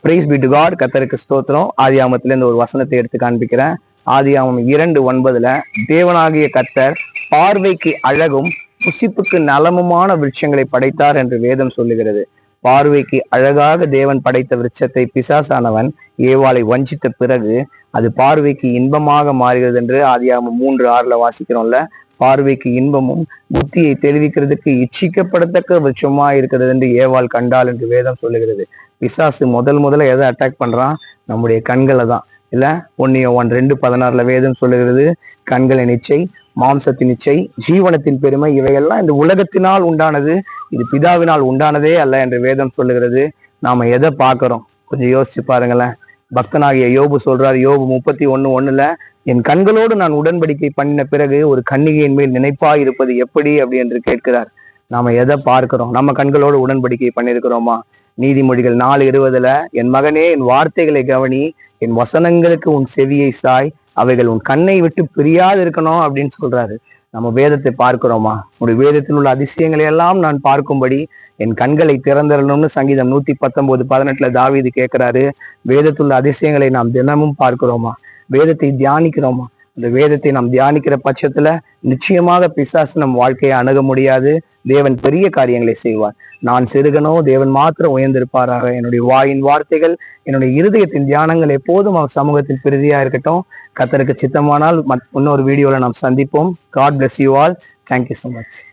Price B to God கத்தருக்கு ஸ்தோத்திரம். ஆதியாமத்துல இருந்து ஒரு வசனத்தை எடுத்து காண்பிக்கிறேன். ஆதியாமம் இரண்டு ஒன்பதுல தேவனாகிய கத்தர் பார்வைக்கு அழகும் புசிப்புக்கு நலமுமான விருட்சங்களை படைத்தார் என்று வேதம் சொல்லுகிறது. பார்வைக்கு அழகாக தேவன் படைத்த விருட்சத்தை பிசாசானவன் ஏவாளை வஞ்சித்த பிறகு அது பார்வைக்கு இன்பமாக மாறுகிறது என்று ஆதியாகமம் மூன்று ஆறுல வாசிக்கிறோம்ல. பார்வைக்கு இன்பமும் புத்தியை தெளிவிக்கிறதுக்கு இச்சிக்கப்படத்தக்க விருட்சமா இருக்கிறது என்று ஏவாள் கண்டாள் என்று வேதம் சொல்லுகிறது. பிசாசு முதல் முதல்ல எதை அட்டாக் பண்றான்? நம்முடைய கண்களை தான். இல்லை? ஒன்னிய ஒன் ரெண்டு பதினாறுல வேதம் சொல்லுகிறது கண்களின் இச்சை மாம்சத்தின் இச்சை ஜீவனத்தின் பெருமை இவையெல்லாம் இந்த உலகத்தினால் உண்டானது இது பிதாவினால் உண்டானதே அல்ல என்று வேதம் சொல்லுகிறது. நாம எதை பார்க்குறோம்? கொஞ்சம் யோசிச்சு பாருங்களேன். பக்தனாகிய யோபு சொல்றாரு யோபு முப்பத்தி ஒன்று ஒண்ணுல என் கண்களோடு நான் உடன்படிக்கை பண்ணின பிறகு ஒரு கன்னிகையின் மேல் நினைப்பா இருப்பது எப்படி? அப்படி என்று கேட்கிறார். நாம எதை பார்க்கிறோம்? நம்ம கண்களோடு உடன்படிக்கை பண்ணியிருக்கிறோமா? நீதிமொழிகள் நாலு இருபதுல என் மகனே என் வார்த்தைகளை கவனி என் வசனங்களுக்கு உன் செவியை சாய் அவைகள் உன் கண்ணை விட்டு பிரியாது இருக்கணும் அப்படின்னு சொல்றாரு. நம்ம வேதத்தை பார்க்கிறோமா? உடைய வேதத்தில் உள்ள அதிசயங்களை எல்லாம் நான் பார்க்கும்படி என் கண்களை திறந்தரணும்னு சங்கீதம் நூத்தி பத்தொன்பது பதினெட்டுல தாவிது கேட்கிறாரு. வேதத்துள்ள அதிசயங்களை நாம் தினமும் பார்க்கிறோமா? வேதத்தை தியானிக்கிறோமா? அந்த வேதத்தை நாம் தியானிக்கிற பட்சத்துல நிச்சயமாக பிசாசு நம் வாழ்க்கையை அணுக முடியாது. தேவன் பெரிய காரியங்களை செய்வார். நான் சிறுகனோ தேவன் மாத்திரம் உயர்ந்திருப்பாராக. என்னுடைய வாயின் வார்த்தைகள் என்னுடைய இருதயத்தின் தியானங்கள் எப்போதும் அவர் சமூகத்தில் பிரதியா இருக்கட்டும். கத்தருக்கு சித்தமானால் மத்- இன்னொரு வீடியோல நாம் சந்திப்போம். God bless you all thank you so much